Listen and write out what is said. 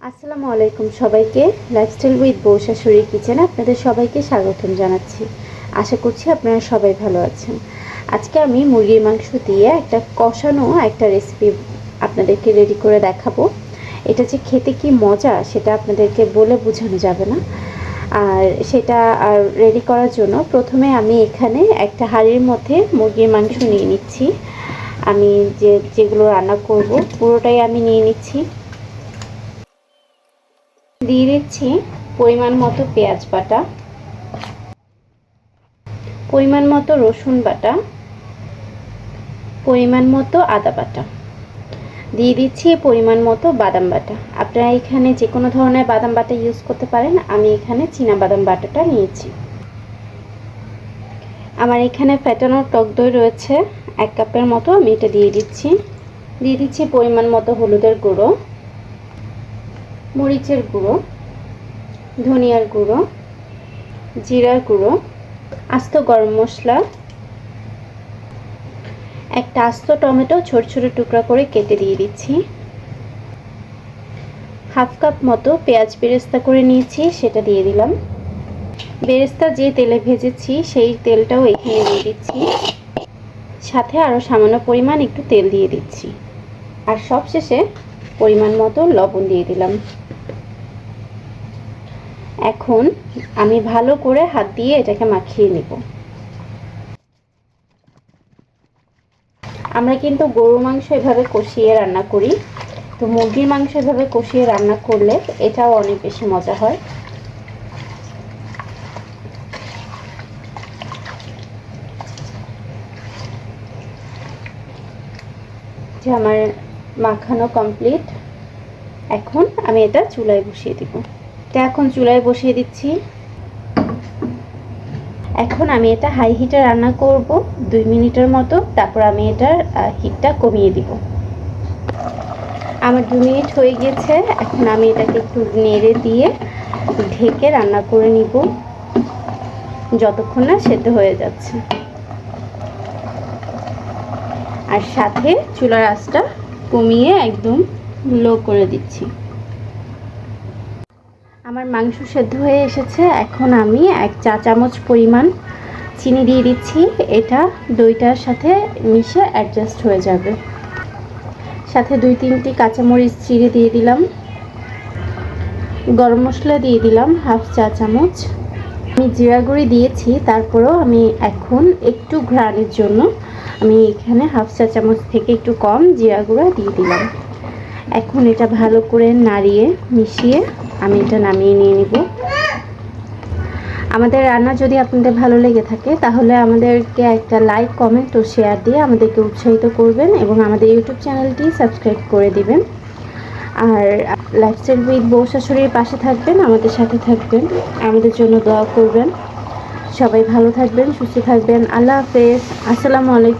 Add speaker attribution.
Speaker 1: আসসালামু আলাইকুম সবাইকে। লাইফস্টাইল উইথ বউ শাশুড়ি কিচেন আপনাদের সবাইকে স্বাগতম জানাচ্ছি। আশা করছি আপনারা সবাই ভালো আছেন। আজকে আমি মুরগির মাংস দিয়ে একটা কষানো একটা রেসিপি আপনাদেরকে রেডি করে দেখাবো। এটা যে খেতে কি মজা সেটা আপনাদেরকে বলে বোঝানো যাবে না। আর সেটা আর রেডি করার জন্য প্রথমে আমি এখানে একটা হাঁড়ির মধ্যে মুরগির মাংস নিয়ে নিচ্ছি। আমি যে, যেগুলো রান্না করব পুরোটাই আমি নিয়ে নিচ্ছি। দিয়ে দিচ্ছি পরিমাণ মতো পেঁয়াজ বাটা, পরিমাণ মতো রসুন বাটা, পরিমাণ মতো আদা বাটা। দিয়ে দিচ্ছি পরিমাণ মতো বাদাম বাটা। আপনারা এখানে যে কোনো ধরনের বাদাম বাটা ইউজ করতে পারেন, আমি এখানে চীনা বাদাম বাটাটা নিয়েছি। আমার এখানে ফ্যাটানোর টক দই রয়েছে, এক কাপের মতো আমি এটা দিয়ে দিচ্ছি। দিয়ে দিচ্ছি পরিমাণ মতো হলুদের গুঁড়ো। মরিচের গুঁড়ো, ধনিয়ার গুঁড়ো, জিরার গুঁড়ো, আস্ত গরম মশলা, একটা আস্ত টমেটো ছোট ছোট টুকরা করে কেটে দিয়ে দিচ্ছি। হাফ কাপ মতো পেঁয়াজ বেরেস্তা করে নিয়েছি, সেটা দিয়ে দিলাম। বেরেস্তা যে তেলে ভেজেছি, সেই তেলটাও এখানে দিয়ে দিচ্ছি। সাথে আরও সামান্য পরিমাণ একটু তেল দিয়ে দিচ্ছি। আর সবশেষে পরিমাণ মতো লবণ দিয়ে দিলাম। এখন আমি ভালো করে হাত দিয়ে এটাকে মাখিয়ে নেব। আমরা কিন্তু গরু মাংস এভাবে কষিয়ে রান্না করি। তো মুরগির মাংস এভাবে কষিয়ে রান্না করলে এটাও অনেক বেশি মজা হয়। যে আমার মাখানো কমপ্লিট এখন আমি এটা চুলায় বসিয়ে দিব। এটা এখন চুলায় বসিয়ে দিচ্ছি। এখন আমি এটা হাই হিটে রান্না করব দুই মিনিটের মতো। তারপর আমি এটার হিটটা কমিয়ে দিব। আমার দু মিনিট হয়ে গেছে। এখন আমি এটাকে একটু নেড়ে দিয়ে ঢেকে রান্না করে নিব। যতক্ষণ না সেদ্ধ হয়ে যাচ্ছে। আর সাথে চুলার আঁচটা কমিয়ে একদম লো করে দিচ্ছি। আমার মাংস সেদ্ধ হয়ে এসেছে, এখন আমি এক চা চামচ পরিমাণ চিনি দিয়ে দিচ্ছি। এটা দইটার সাথে মিশে অ্যাডজাস্ট হয়ে যাবে। সাথে দুই তিনটি কাঁচামরিচ চিড়ে দিয়ে দিলাম। গরম মশলা দিয়ে দিলাম, হাফ চা চামচ। আমি জিরা গুঁড়ি দিয়েছি, তারপরেও আমি এখন একটু ঘ্রাণের জন্য আমি এখানে হাফ চা চামচ থেকে একটু কম জিরা গুঁড়া দিয়ে দিলাম। এখন এটা ভালো করে নাড়িয়ে মিশিয়ে আমি এটা নামিয়ে নিয়ে নিব। আমাদের রান্না যদি আপনাদের ভালো লেগে থাকে, তাহলে আমাদেরকে একটা লাইক কমেন্ট ও শেয়ার দিয়ে আমাদেরকে উৎসাহিত করবেন এবং আমাদের ইউটিউব চ্যানেলটি সাবস্ক্রাইব করে দিবেন। আর লাইফস্টাইল উইথ বউ শাশুড়ির পাশে থাকবেন, আমাদের সাথে থাকবেন। আমাদের জন্য দোয়া করবেন। সবাই ভালো থাকবেন, সুস্থ থাকবেন। আল্লাহ হাফেজ। আসসালামু আলাইকুম।